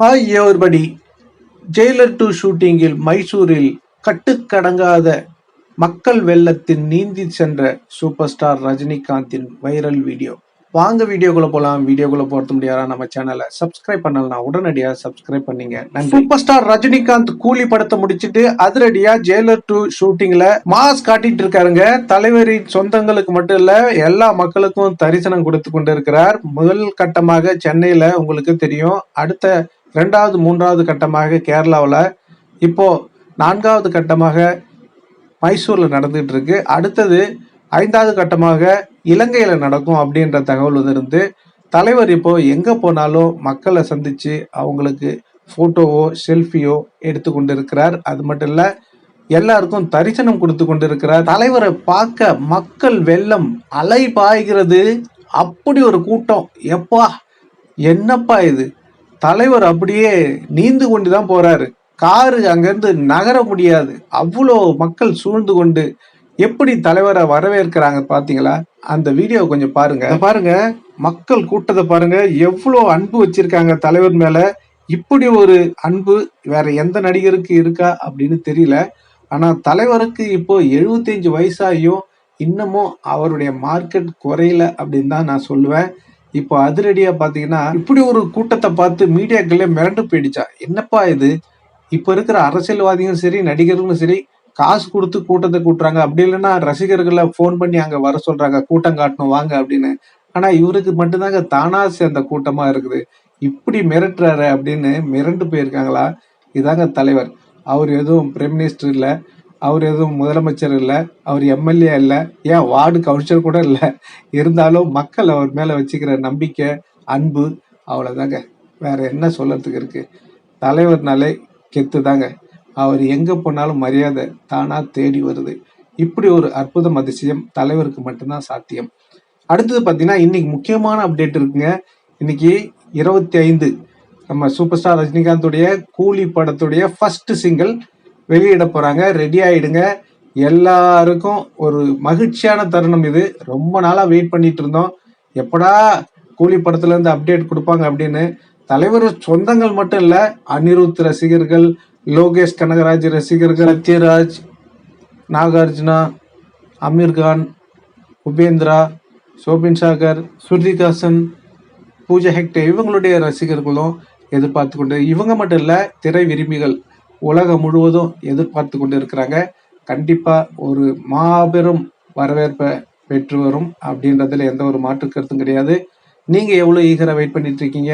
Hi everybody Jailer two ஷூட்டிங்கில் மைசூரில் கட்டுக்கடங்காத மக்கள் வெள்ளத்தில் நீந்தி சென்ற சூப்பர் ஸ்டார் ரஜினிகாந்தின் வைரல் வீடியோ வாங்க வீடியோக்குள்ள போகலாம் வீடியோக்குள்ள போறது முடியாதா நம்ம சேனலை சப்ஸ்கிரைப் பண்ணலாம் உடனடியாக சப்ஸ்கிரைப் பண்ணீங்க. சூப்பர் ஸ்டார் ரஜினிகாந்த் கூலி படத்தை முடிச்சிட்டு அதிரடியா ஜெயிலர் டூ ஷூட்டிங்ல மாஸ் காட்டிட்டு இருக்காருங்க. தலைவரின் சொந்தங்களுக்கு மட்டும் இல்ல எல்லா மக்களுக்கும் தரிசனம் கொடுத்து கொண்டு இருக்கிறார் முதல் கட்டமாக சென்னையில உங்களுக்கு தெரியும். அடுத்த ரெண்டாவது மூன்றாவது கட்டமாக கேரளாவில் இப்போது நான்காவது கட்டமாக மைசூரில் நடந்துகிட்டு இருக்கு அடுத்தது ஐந்தாவது கட்டமாக இலங்கையில் நடக்கும் அப்படின்ற தகவல் இருந்து தலைவர் இப்போ எங்கே போனாலும் மக்களை சந்தித்து அவங்களுக்கு ஃபோட்டோவோ செல்ஃபியோ எடுத்து கொண்டு இருக்கிறார் அது மட்டும் இல்லை எல்லாருக்கும் தரிசனம் கொடுத்து கொண்டு இருக்கிறார் தலைவரை பார்க்க மக்கள் வெள்ளம் அலை பாய்கிறது அப்படி ஒரு கூட்டம். எப்பா என்னப்பா இது? தலைவர் அப்படியே நீந்து கொண்டு தான் போறாரு. காரு அங்கிருந்து நகர முடியாது. அவ்வளோ மக்கள் சூழ்ந்து கொண்டு எப்படி தலைவரை வரவேற்கிறாங்க பாத்தீங்களா? அந்த வீடியோ கொஞ்சம் பாருங்க. பாருங்க. மக்கள் கூட்டத்தை பாருங்க. எவ்வளோ அன்பு வச்சிருக்காங்க தலைவர் மேல. இப்படி ஒரு அன்பு வேற எந்த நடிகருக்கு இருக்கா அப்படின்னு தெரியல. ஆனா தலைவருக்கு இப்போ 75 வயசாகியும் இன்னமும் அவருடைய மார்க்கெட் குறையல அப்படின்னு தான் நான் சொல்லுவேன். இப்போ அதிரடியா பாத்தீங்கன்னா இப்படி ஒரு கூட்டத்தை பார்த்து மீடியாக்களே மிரண்டு போயிடுச்சா? என்னப்பா இது? இப்ப இருக்கிற அரசியல்வாதிகளும் சரி நடிகர்களும் சரி காசு கொடுத்து கூட்டத்தை கூட்டுறாங்க. அப்படி இல்லைன்னா ரசிகர்களை ஃபோன் பண்ணி அங்க வர சொல்றாங்க கூட்டம் காட்டணும் வாங்க அப்படின்னு. ஆனா இவருக்கு மட்டும்தாங்க தானா சேர்ந்த கூட்டமா இருக்குது. இப்படி மிரட்டுறாரு அப்படின்னு மிரண்டு போயிருக்காங்களா? இதாங்க தலைவர். அவர் எதுவும் பிரைம் மினிஸ்டர் இல்லை. அவர் எதுவும் முதலமைச்சர் இல்லை அவர் எம்எல்ஏ இல்லை ஏன் வார்டு கவுன்சிலர் கூட இல்லை. இருந்தாலும் மக்கள் அவர் மேலே வச்சுக்கிற நம்பிக்கை அன்பு அவ்வளோதாங்க வேற என்ன சொல்லறதுக்கு இருக்கு? தலைவர்னாலே கெத்து தாங்க அவர் எங்கே போனாலும் மரியாதை தானாக தேடி வருது. இப்படி ஒரு அற்புதம் அதிசயம் தலைவருக்கு மட்டும்தான் சாத்தியம். அடுத்தது பார்த்தீங்கன்னா இன்னைக்கு முக்கியமான அப்டேட் இருக்குங்க. இன்னைக்கு இருபத்தி ஐந்து நம்ம சூப்பர் ஸ்டார் ரஜினிகாந்துடைய கூலி படத்துடைய ஃபர்ஸ்ட் சிங்கிள் வெளியிட போறாங்க. ரெடி ஆயிடுங்க. எல்லாருக்கும் ஒரு மகிழ்ச்சியான தருணம் இது. ரொம்ப நாளா வெயிட் பண்ணிட்டு இருந்தோம். எப்படா கூலி படத்துல இருந்து அப்டேட் கொடுப்பாங்க அப்படின்னு. தலைவர் சொந்தங்கள் மட்டும் இல்ல அனிருத் ரசிகர்கள் லோகேஷ் கனகராஜ் ரசிகர்கள் சத்யராஜ் நாகார்ஜுனா அமீர்கான் உபேந்திரா சோபின் சாகர் ஸ்ருதிகாசன் பூஜா ஹெக்டே இவங்களுடைய ரசிகர்களும் எதிர்பார்த்து கொண்டு இவங்க மட்டும் இல்லை திரை விரும்பிகள் உலகம் முழுவதும் எதிர்பார்த்து கொண்டு இருக்கிறாங்க கண்டிப்பா ஒரு மாபெரும் வரவேற்பை பெற்று வரும் அப்படின்றதுல எந்த ஒரு மாற்று கருத்தும் கிடையாது. நீங்க எவ்வளவு ஈகரா வெயிட் பண்ணிட்டு இருக்கீங்க?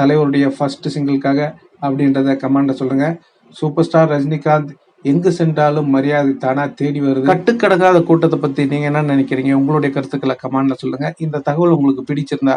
தலைவருடைய ஃபர்ஸ்ட் சிங்கிள்காக அப்படின்றத கமாண்ட சொல்லுங்க. சூப்பர் ஸ்டார் ரஜினிகாந்த் எங்கு சென்றாலும் மரியாதை தானா தேடி வருது. கட்டுக்கடங்காத கூட்டத்தை பத்தி நீங்க என்ன நினைக்கிறீங்க? உங்களுடைய கருத்துக்களை கமெண்ட்ல சொல்லுங்க. இந்த தகவல் உங்களுக்கு பிடிச்சிருந்தா